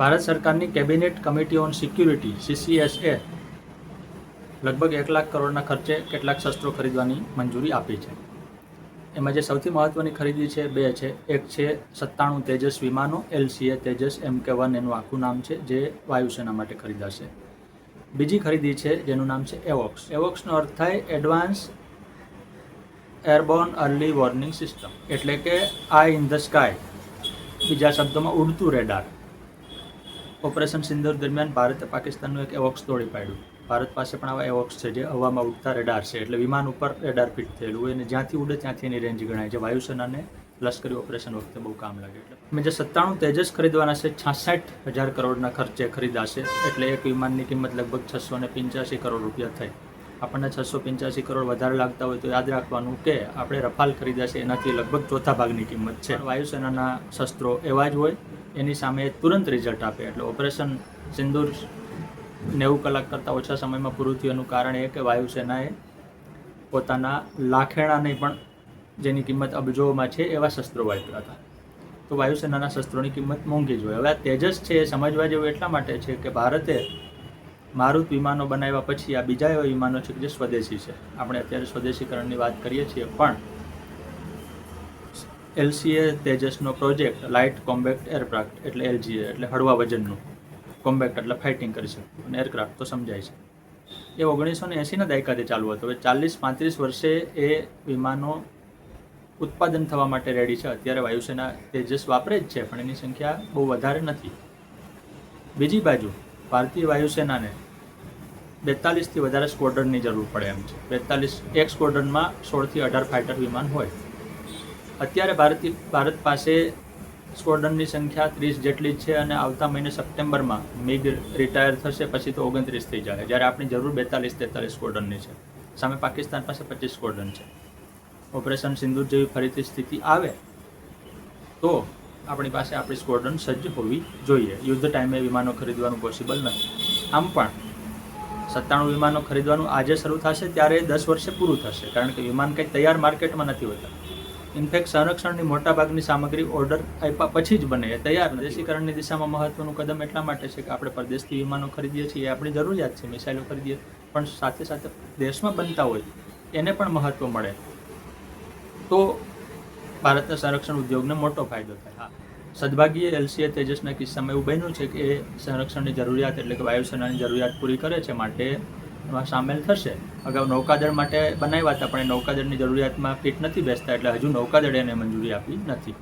ભારત સરકારની cabinet committee on security સીસીએસએ લગભગ એક લાખ કરોડના ખર્ચે કેટલાક શસ્ત્રો ખરીદવાની મંજૂરી આપી છે. એમાં જે સૌથી મહત્ત્વની ખરીદી છે બે છે. એક છે સત્તાણું તેજસ વિમાનો એલસીએ તેજસ એમ કે વન એનું આખું નામ છે, જે વાયુસેના માટે ખરીદાશે. બીજી ખરીદી છે જેનું નામ છે એવોક્સ. એવોક્સનો અર્થ થાય advance airborne early warning system, એટલે કે આઈ ઇન ધ સ્કાય. બીજા શબ્દોમાં ઉડતું રેડાર. ઓપરેશન સિંદૂર દરમિયાન ભારતે પાકિસ્તાનનું એક એવોક્સ તોડી પાડ્યું. ભારત પાસે પણ આવા એવોક્સ છે જે હવામાં ઉડતા રેડાર છે એટલે વિમાન ઉપર રેડાર ફિટ થયેલું હોય અને જ્યાંથી ઉડે ત્યાંથી એની રેન્જ ગણાય. છે વાયુસેનાને લશ્કરી ઓપરેશન વખતે બહુ કામ લાગે એટલે મેં જે સત્તાણું તેજસ ખરીદવાના છે, છાસઠ હજાર કરોડના ખર્ચે ખરીદાશે, એટલે એક વિમાનની કિંમત લગભગ છસો ને પંચ્યાસી કરોડ રૂપિયા થઈ આપણને છસો પંચ્યાસી કરોડ વધારે લાગતા હોય તો યાદ રાખવાનું કે આપણે રફાલ ખરીદ્યા છે, એનાથી લગભગ ચોથા ભાગની કિંમત છે. વાયુસેનાના શસ્ત્રો એવા જ હોય એની સામે તુરંત રિઝલ્ટ આપે. એટલે ઓપરેશન સિંદૂર નેવું કલાક કરતાં ઓછા સમયમાં પૂરું થયું કારણ એ કે વાયુસેનાએ પોતાના લાખેણાને પણ જેની કિંમત અબજોમાં છે એવા શસ્ત્રો વાપર્યા હતા. તો વાયુસેનાના શસ્ત્રોની કિંમત મોંઘી જ હોય. હવે આ તેજસ છે એ સમજવા જેવું એટલા માટે છે કે ભારતે મારુત વિમાનો બનાવ્યા પછી આ બીજા એવા વિમાનો છે કે જે સ્વદેશી છે. આપણે અત્યારે સ્વદેશીકરણની વાત કરીએ છીએ, પણ એલસીએ તેજસનો પ્રોજેક્ટ લાઇટ કોમ્બેક્ટ એરક્રાફ્ટ એટલે એલજીએ એટલે હળવા વજનનું કોમ્બેક્ટ એટલે ફાઇટિંગ કરી શકે અને એરક્રાફ્ટ તો સમજાય છે. એ ઓગણીસો ને એંસીના દાયકાથી ચાલુ હતો. હવે ચાલીસ પાંત્રીસ વર્ષે એ વિમાનો ઉત્પાદન થવા માટે રેડી છે. અત્યારે વાયુસેના તેજસ વાપરે જ છે, પણ એની સંખ્યા બહુ વધારે નથી. બીજી બાજુ ભારતીય વાયુસેનાને બેતાલીસથી વધારે સ્કોડ્રનની જરૂર પડે એમ છે. બેતાલીસ એક સ્કોડ્રનમાં સોળથી અઢાર ફાઇટર વિમાન હોય. અત્યારે ભારતીય ભારત પાસે સ્કોડનની સંખ્યા ત્રીસ જેટલી છે અને આવતા મહિને સપ્ટેમ્બરમાં મિગ રિટાયર થશે, પછી તો ઓગણત્રીસ થઈ જાય જ્યારે આપણી જરૂર બેતાલીસ તેતાલીસ સ્કોડનની છે. સામે પાકિસ્તાન પાસે પચીસ સ્કોડન છે. ઓપરેશન સિંદૂર જેવી ફરીથી સ્થિતિ આવે, તો આપણી પાસે આપણી સ્કોડન સજ્જ હોવી જોઈએ. યુદ્ધ ટાઈમે વિમાનો ખરીદવાનું પોસિબલ નથી. આમ પણ સત્તાણું વિમાનો ખરીદવાનું આજે શરૂ થશે, ત્યારે દસ વર્ષે પૂરું થશે. કારણ કે વિમાન કંઈ તૈયાર માર્કેટમાં નથી હોતા. ઇનફેક્ટ સંરક્ષણની મોટાભાગની સામગ્રી ઓર્ડર આપ્યા પછી જ બને તૈયાર દેશીકરણની દિશામાં મહત્વનું કદમ એટલા માટે છે કે આપણે પરદેશથી વિમાનો ખરીદીએ છીએ, એ આપણી જરૂરિયાત છે મિસાઇલો ખરીદીએ, પણ સાથે સાથે દેશમાં બનતા હોય, એને પણ મહત્વ મળે. તો ભારતના સંરક્ષણ ઉદ્યોગને મોટો ફાયદો થાય. હા. સદભાગ્યે એલસીએ તેજસના કિસ્સામાં એવું બન્યું છે કે એ સંરક્ષણની જરૂરિયાત એટલે કે વાયુસેનાની જરૂરિયાત પૂરી કરે છે માટે એમાં સામેલ થશે. અગાઉ નૌકાદળ માટે બનાવ્યા હતા, પણ એ નૌકાદળની જરૂરિયાતમાં ફિટ નથી બેસતા, એટલે હજુ નૌકાદળે એને મંજૂરી આપી નથી.